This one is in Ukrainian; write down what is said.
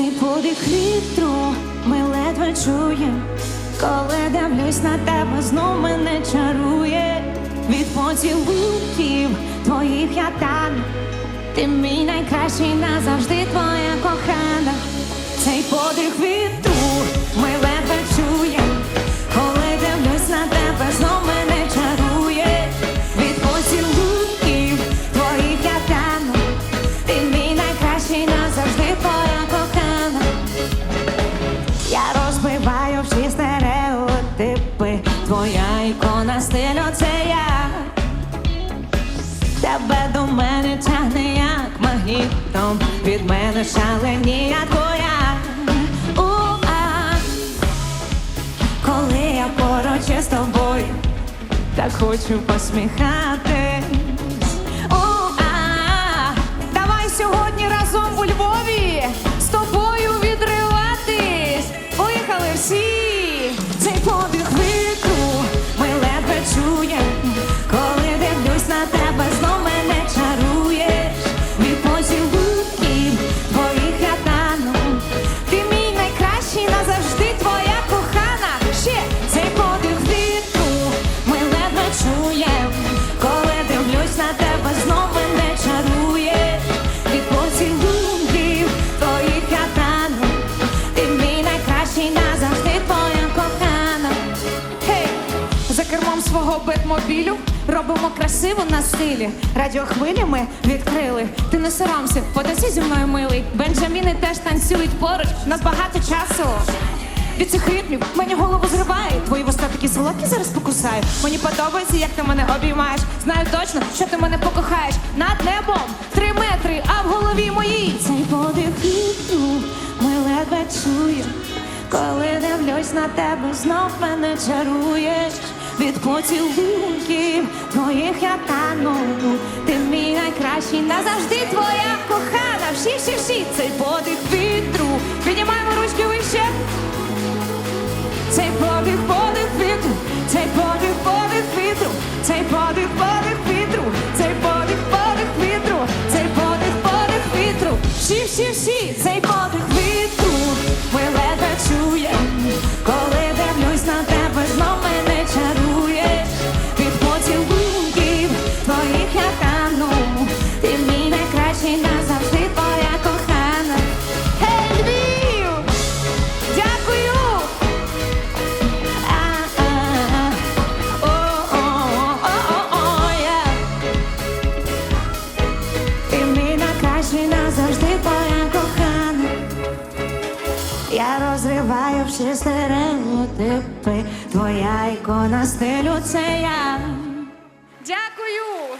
подих вітру ми ледве чуєм, коли дивлюсь на тебе, знов мене чарує від поцілунків твоїх я тану. Ти мій найкращий назавжди твоя кохана. Цей подих вітру ми ледве чуєм, розбиваю всі стереотипи, твоя ікона стилю це я. Тебе до мене тягне як магнітом, від мене шаленіє твоя. У-а. Коли я поруч із тобою, так хочу посміхатись. Цей подих вітру свого бетмобілю робимо красиво на стилі. Радіохвилі ми відкрили. Ти не соромся, потанцюй зі мною милий. Бенджаміни теж танцюють поруч. У нас багато часу. Від цих ритмів мені голову зриває. Твої вуста такі солодкі зараз покусаю. Мені подобається, як ти мене обіймаєш. Знаю точно, що ти мене покохаєш. Над небом три метри, а в голові моїй цей подих вітру ми ледве чуємо. Коли дивлюсь на тебе, знов мене чаруєш від поцілунків твоїх я тану. Ти мій найкращий, назавжди твоя кохана. Всі, всі, всі, цей подих вітру. Піднімаємо ручки вище. Цей подих, подих вітру, цей подих, подих вітру, цей подих, подих вітру, цей подих, подих вітру, цей подих, подих вітру. Всі, всі, всі, цей подих розриваю всі стереотипи. Твоя ікона стилю це я. Дякую!